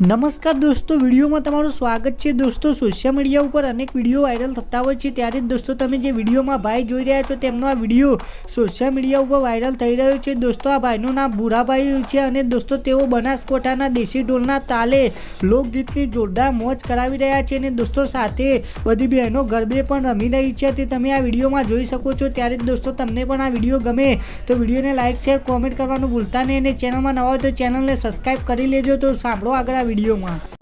નમસ્કાર દોસ્તો, વિડીયોમાં તમારું સ્વાગત છે. દોસ્તો સોશિયલ મીડિયા ઉપર અનેક વીડિયો વાયરલ થતા હોય છે. ત્યારે જ દોસ્તો, તમે જે વિડીયોમાં ભાઈ જોઈ રહ્યા છો, તેમનો આ વીડિયો સોશિયલ મીડિયા ઉપર વાયરલ થઈ રહ્યો છે. દોસ્તો, આ ભાઈનું નામ ભૂરાભાઈ છે અને દોસ્તો, તેઓ બનાસકોઠાના દેશી ઢોલના તાલે લોકગીતની જોરદાર મોજ કરાવી રહ્યા છે અને દોસ્તો, સાથે બધી બહેનો ગરબે પણ રમી રહી છે. તે તમે આ વિડીયોમાં જોઈ શકો છો. ત્યારે જ દોસ્તો, તમને પણ આ વીડિયો ગમે. તો વિડીયોને લાઇક શેર કોમેન્ટ કરવાનું ભૂલતા નહીં અને ચેનલમાં નવા હોય તો ચેનલને સબસ્ક્રાઈબ કરી લેજો. તો સાંભળો આગળ વિડીયોમાં.